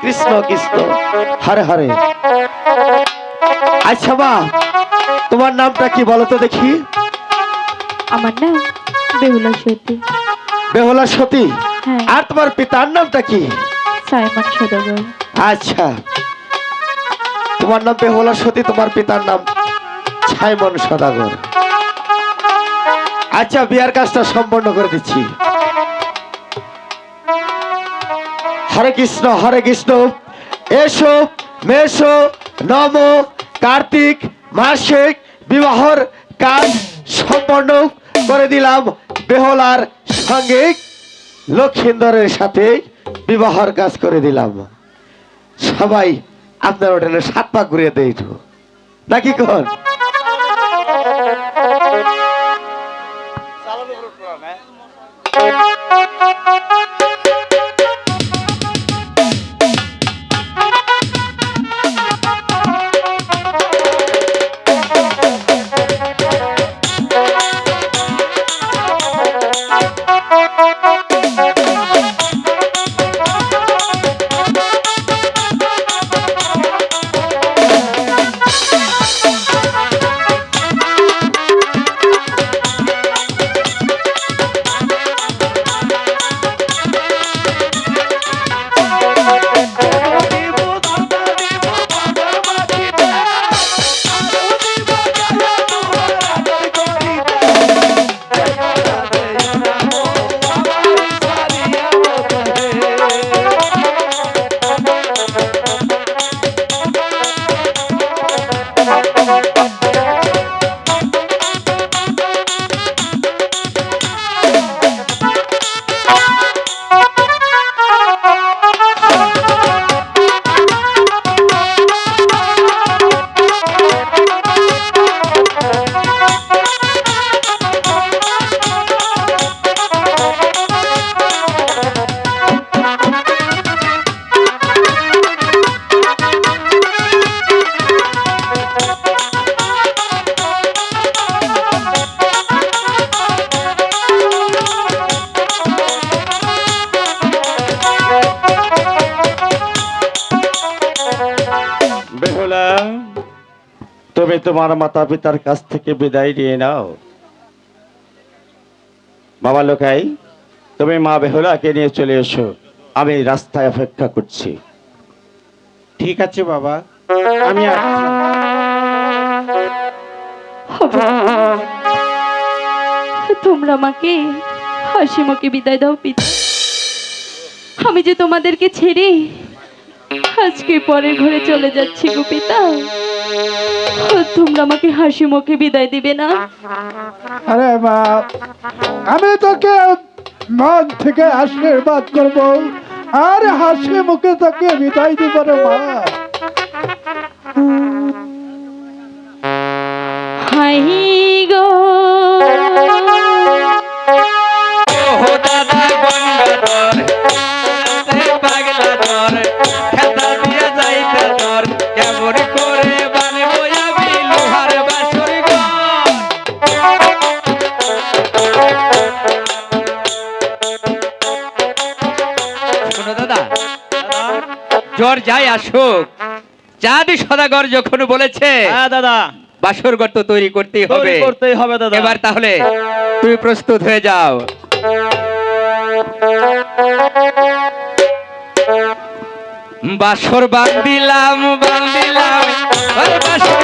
কৃষ্ণ কৃষ্ণ। হরে হরে। আচ্ছা মা তোমার নামটা কি বলো তো দেখি? আমার নাম বেহুলা সতী। বেহলা সতী? হ্যাঁ। আর তোমার পিতার নামটা কি? সাইমন সদাগর। আচ্ছা। তোমার নাম বেহলা সতী তোমার পিতার নাম ছাইমন সদাগর। আচ্ছা বিয়ার কাজটা সম্পন্ন করে দিচ্ছি। হরে কৃষ্ণ হরে কৃষ্ণ। এসো মেশো নম, কার্তিক, মাসিক, বিবাহর কাজ সম্পন্ন করে দিলাম বেহলার সঙ্গে। লক্ষিন্দরের সাথে বিবাহর কাজ করে দিলাম। সবাই আপনার হোটেলে সাত পা ঘুরিয়ে দেয় নাকি কন? বেহুলা তুমি তোমার মাতা পিতার কাছ থেকে বিদায় নিয়ে নাও। বাবা লোকাই তুমি মা বেহুলাকে নিয়ে চলে এসো। আমি রাস্তায় অপেক্ষা করছি। ঠিক আছে বাবা। আমি তোমরা আমাকে হাসি মুখে বিদায় দাও পিতা। আমি যে তোমাদেরকে ছেড়ে আজকে পরের ঘরে চলে যাচ্ছি গো পিতা তোমরা আমাকে হাসি মুখে বিদায় দিবে না? আরে মা, আমি তোকে মন থেকে আশীর্বাদ করব। আর হাসি মুখে তোকে বিদায় দিব রে মা। জ্বর যাই আসুক। চাঁদ সদাগর যখন বলেছে হ্যাঁ দাদা। বাসর তৈরি করতেই হবে। করতেই হবে দাদা। এবার তাহলে তুমি প্রস্তুত হয়ে যাও। বাসর বান্দিলাম বান্দিলাম দিলাম বাসর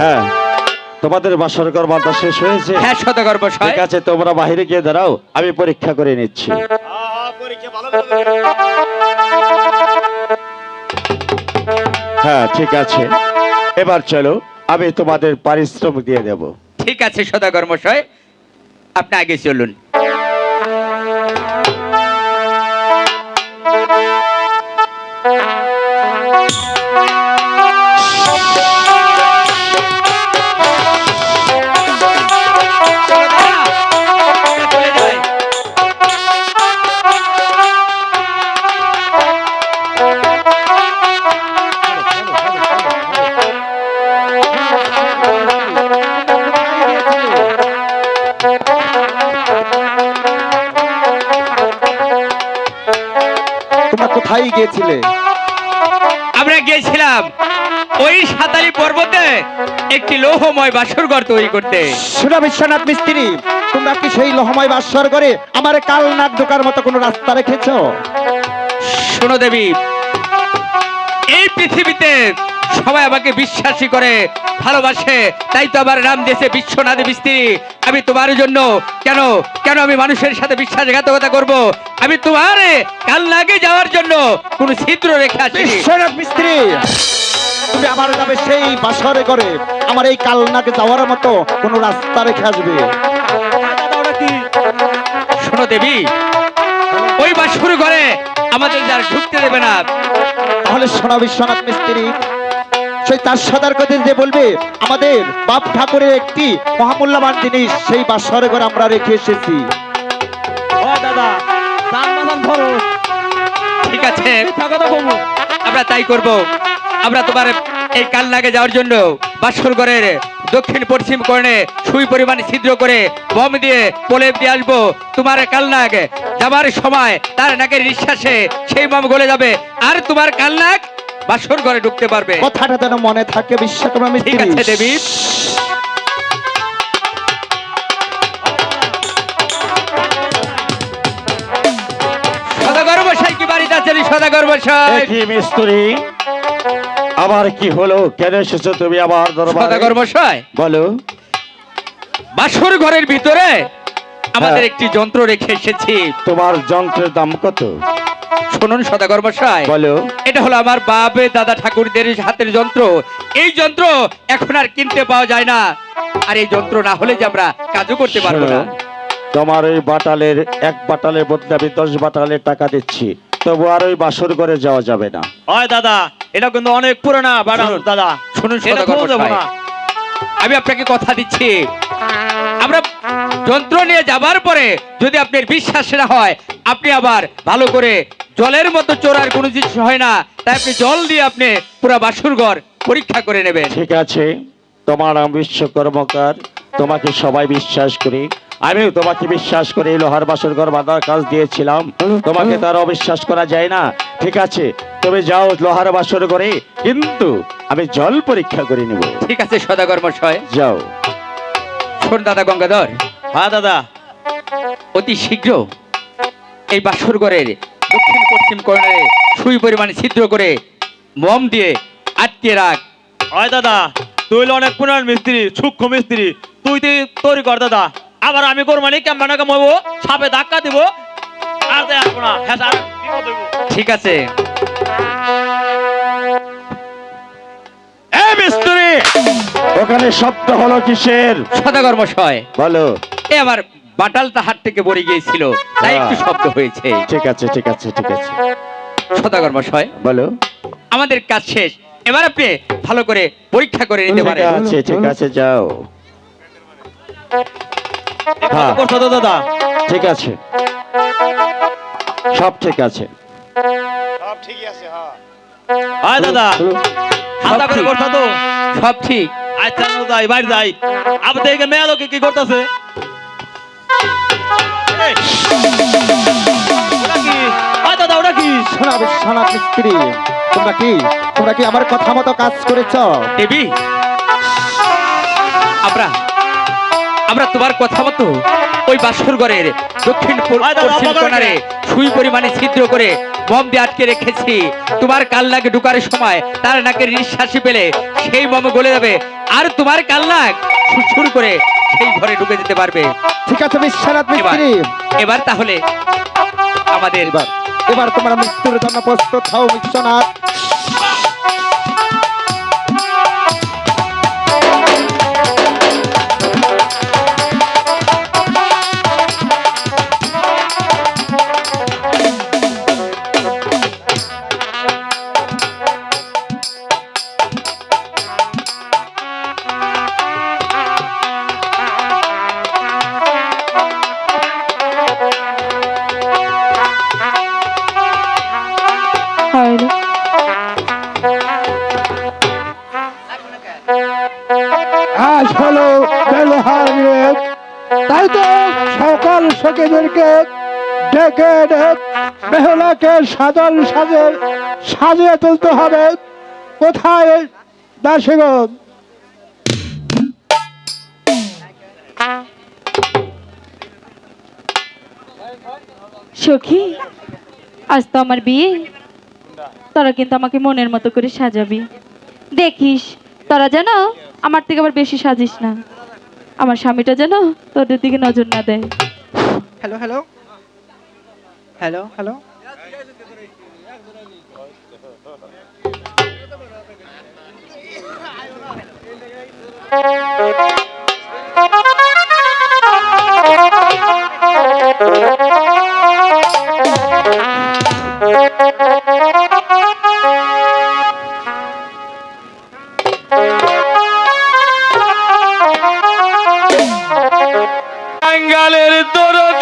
হ্যাঁ তোমাদের বাসর বাঁধা শেষ হয়েছে। হ্যাঁ মশাই ঠিক আছে তোমরা বাহিরে গিয়ে দাঁড়াও আমি পরীক্ষা করে নিচ্ছি। হ্যাঁ ঠিক আছে। এবার চলো আমি তোমাদের পারিশ্রমিক দিয়ে দেব। ঠিক আছে সদাগর মশাই। আপনি আগে চলুন। কোথায় গেছিলে? আমরা গিয়েছিলাম ওই সাতালি পর্বতে একটি লোহময় বাসর ঘর তৈরি করতে। শোনা বিশ্বনাথ মিস্ত্রি তোমরা কি সেই লোহময় বাসর করে আমার কালনাথ ঢোকার মতো কোনো রাস্তা রেখেছ? শোনো দেবী এই পৃথিবীতে সবাই আমাকে বিশ্বাসী করে ভালোবাসে। তাই তো আমার নাম দিয়েছে বিশ্বনাথ মিস্ত্রি। আমি তোমার জন্য কেন কেন আমি মানুষের সাথে বিশ্বাসঘাতকতা করব? আমি তোমার কাল লাগে যাওয়ার জন্য কোন ছিদ্র রেখে আসিনি। বিশ্বনাথ মিস্ত্রি তুমি আমার নামে সেই বাসরে করে আমার এই কালনাকে যাওয়ার মতো কোনো রাস্তা রেখে আসবে। শোনো দেবী ওই বাসুর ঘরে আমাদের যারা ঢুকতে দেবে না। তাহলে সোনা বিশ্বনাথ মিস্ত্রি সেই তার সদার কথা যে বলবে আমাদের বাপ ঠাকুরের একটি মহামূল্যবান জিনিস সেই বাসরে ঘরে আমরা রেখে এসেছি। ঠিক আছে। আমরা তাই করব। আমরা তোমার এই কাল যাওয়ার জন্য বাসর ঘরের দক্ষিণ পশ্চিম কোণে সুই পরিমাণে ছিদ্র করে বম দিয়ে প্রলেপ দিয়ে আসব। তোমার কাল নাগ যাবার সময় তার নাকের নিঃশ্বাসে সেই বম গলে যাবে। আর তোমার কাল নাগ বাসর ঘরে ঢুকতে পারবে। কথাটা যেন মনে থাকে বিশ্বকর্মা ঠিক আছে দেবী। মশাই কি হলো? কেন এসেছ তুমি আমার দরবারে? মশাই। বলো। বাসর ঘরের ভিতরে আমাদের হ্যাঁ। একটি যন্ত্র রেখে এসেছি। তোমার যন্ত্রের দাম কত? শুনুন সদাগর মশাই। বলো। এটা হলো আমার বাপে দাদা ঠাকুরদের হাতের যন্ত্র। এই যন্ত্র এখন আর কিনতে পাওয়া যায় না। আর এই যন্ত্র না হলে যে আমরা কাজও করতে পারব না। তোমার ওই বাটালের এক বাটালের বদলে আমি দশ বাটালের টাকা দিচ্ছি। তবু আর ওই বাসর ঘরে যাওয়া যাবে না। হয় দাদা এটা কিন্তু অনেক পুরোনা শুনুন, দাদা। শুনুন সদাগর মশাই। আমি আপনাকে কথা দিচ্ছি। আমরা যন্ত্র নিয়ে যাবার পরে যদি আপনার বিশ্বাস না হয় আপনি আবার ভালো করে জলের মতো চোরার কোনো জিনিস হয় না তাই আপনি জল দিয়ে আপনি পুরো বাসুর ঘর পরীক্ষা করে নেবেন। ঠিক আছে তোমার নাম বিশ্ব কর্মকার তোমাকে সবাই বিশ্বাস করি। আমিও তোমাকে বিশ্বাস করে লোহার বাসর ঘর বাঁধার কাজ দিয়েছিলাম। তোমাকে তার অবিশ্বাস করা যায় না। ঠিক আছে তুমি যাও লোহার বাসর ঘরে কিন্তু আমি জল পরীক্ষা করে নিব। ঠিক আছে সদাগর মশাই যাও। শোন দাদা গঙ্গাধর হ্যাঁ দাদা। অতি শীঘ্র এই বাসর ঘরের দক্ষিণ পশ্চিম কর্নারে সুই পরিমাণে ছিদ্র করে মম দিয়ে আটকে রাখ। হয় দাদা। তুই হলো অনেক পুরান মিস্ত্রি সূক্ষ্ম মিস্ত্রি। তুই তুই তৈরি কর দাদা। আবার আমি করব মানে কেমন হব? সাপে ধাক্কা দিব। আর দেয় আসব না। হ্যাঁ স্যার ঠিক আছে। এ মিস্ত্রি! ওখানে শব্দ হলো কিসের? সদাগর মশাই। বলো। এ আমার বাটালটা হাত থেকে পড়ে গিয়েছিল তাই একটু শব্দ হয়েছে। ঠিক আছে ঠিক আছে ঠিক আছে। সদাগর মশাই। বলো। আমাদের কাজ শেষ। এবার আপনি ভালো করে পরীক্ষা করে নিতে ঠিক পারেন আছে ঠিক আছে যাও। এই কথা হ্যাঁ। করছ তো ঠিক আছে। সব ঠিক আছে। হয়। দাদা। হাতা করে তো। সব ঠিক। আচ্ছা যাই বাইরে যাই। আবার দেখে মেয়ে লোকে কি করতেছে? শোনা মিস্ত্রি তোমরা কি? তোমরা কি আমার কথা মতো কাজ করেছ? দেবী। আমরা আমরা তোমার কথা মতো ওই বাসর ঘরের দক্ষিণ পশ্চিম কোণারে সুই পরিমাণে ছিদ্র করে বম দিয়ে আটকে রেখেছি। তোমার কাল নাকে ঢুকার সময় তার নাকের নিঃশ্বাসি পেলে সেই বম গলে যাবে। আর তোমার কাল নাক সুর করে সেই ঘরে ঢুকে যেতে পারবে। ঠিক আছে বিশ্বনাথ এবার মিস্ত্রি। এবার তাহলে আমাদের এবার এবার তোমার মৃত্যুর জন্য প্রস্তুত হও বিশ্বনাথ। সকাল ডেকে এনে বেহলাকে সাজান সাজে, সাজিয়ে তুলতে হবে। কোথায় দাসীগণ? সখী, আজ তো আমার বিয়ে। তোরা কিন্তু আমাকে মনের মতো করে সাজাবি। দেখিস, তোরা যেন আমার থেকে আবার বেশি সাজিস না। আমার স্বামীটা যেন তোদের দিকে নজর না দেয়। হ্যালো হ্যালো হ্যালো হ্যালো বাঙ্গালের দরদিয়া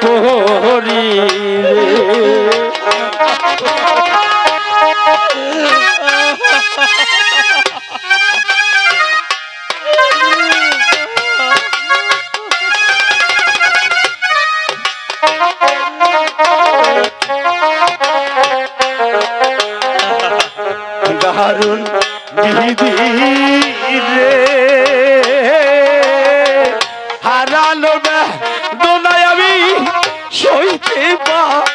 করি সইতে পারি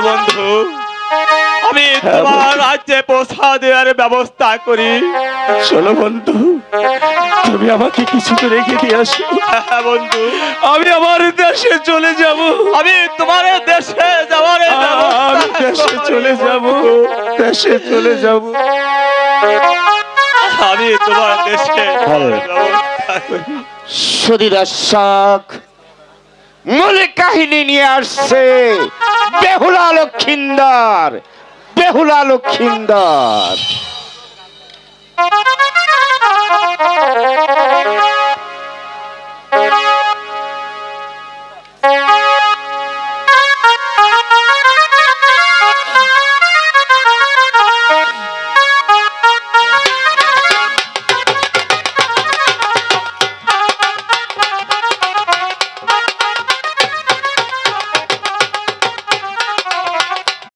বন্ধু আমি তোমার রাজ্যে পৌঁছা দেওয়ার ব্যবস্থা করি। শোনো বন্ধু তুমি আমাকে কিছু তো রেখে দিয়ে আসো। হ্যাঁ বন্ধু। আমি আমার দেশে চলে যাব। আমি তোমার দেশে যাওয়ার আমি দেশে চলে যাব দেশে চলে যাব। আমি তোমার দেশে হ্যাঁ। ব্যবস্থা শাক মূলে কাহিনী নিয়ে আসছে। বেহুলা লক্ষিন্দার বেহুলা লক্ষিন্দার।